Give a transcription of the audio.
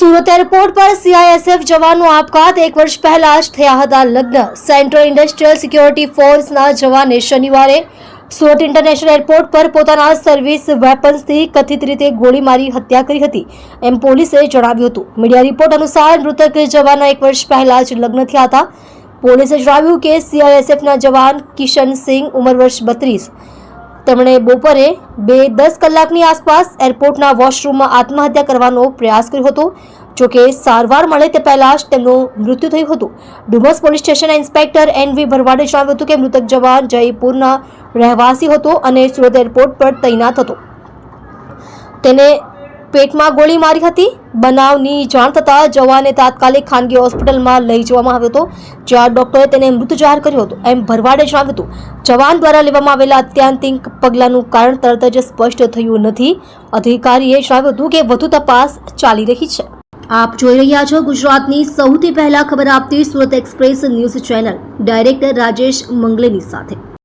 Surat airport પર સીઆઈએસએફ જવાનનો આપઘાત એક વર્ષ પહેલા જ થયા હતા લગ્ન. સેન્ટ્રલ ઇન્ડસ્ટ્રીયલ સિક્યોરિટી ફોર્સના જવાને શનિવારે સુરત ઇન્ટરનેશનલ એરપોર્ટ પર પોતાના સર્વિસ વેપન્સથી કથિત રીતે ગોળી મારી હત્યા કરી હતી, એમ પોલીસે જણાવ્યું હતું. મીડિયા રિપોર્ટ અનુસાર મૃતક જવાનના એક વર્ષ પહેલા જ લગ્ન થયા હતા. પોલીસે જણાવ્યું કે સીઆઈએસએફના જવાન કિશન સિંહ ઉંમર વર્ષ બત્રીસ. તેમણે બપોરે બે દસ કલાકની આસપાસ એરપોર્ટના વોશરૂમમાં આત્મહત્યા કરવાનો પ્રયાસ કર્યો હતો. જોકે સારવાર મળે તે પહેલા જ તેમનું મૃત્યુ થયું હતું. ડુમસ પોલીસ સ્ટેશનના ઇન્સ્પેક્ટર એન વી ભરવાડે જણાવ્યું હતું કે મૃતક જવાન જયપુરના રહેવાસી હતો અને સુરત એરપોર્ટ પર તૈનાત હતો. તેને પેટમાં ગોળી મારી હતી. બનાવની જાણ થતાં જવાને તાત્કાલિક ખાનગી હોસ્પિટલમાં લઈ જવામાં આવ્યો હતો, જ્યાં ડોક્ટરે તેને મૃત જાહેર કર્યો હતો. એમ ભરવાડે જણાવ્યું હતું, જવાન દ્વારા લેવામાં આવેલા અત્યાંતિક પગલાંનું કારણ તરત જ સ્પષ્ટ થયું નથી. અધિકારીએ જણાવ્યું હતું કે વધુ તપાસ ચાલી રહી છે. આપ જોઈ રહ્યા છો ગુજરાતની સૌથી પહેલા ખબર આપતી Surat express news channel, director Rajesh મંગલેની સાથે.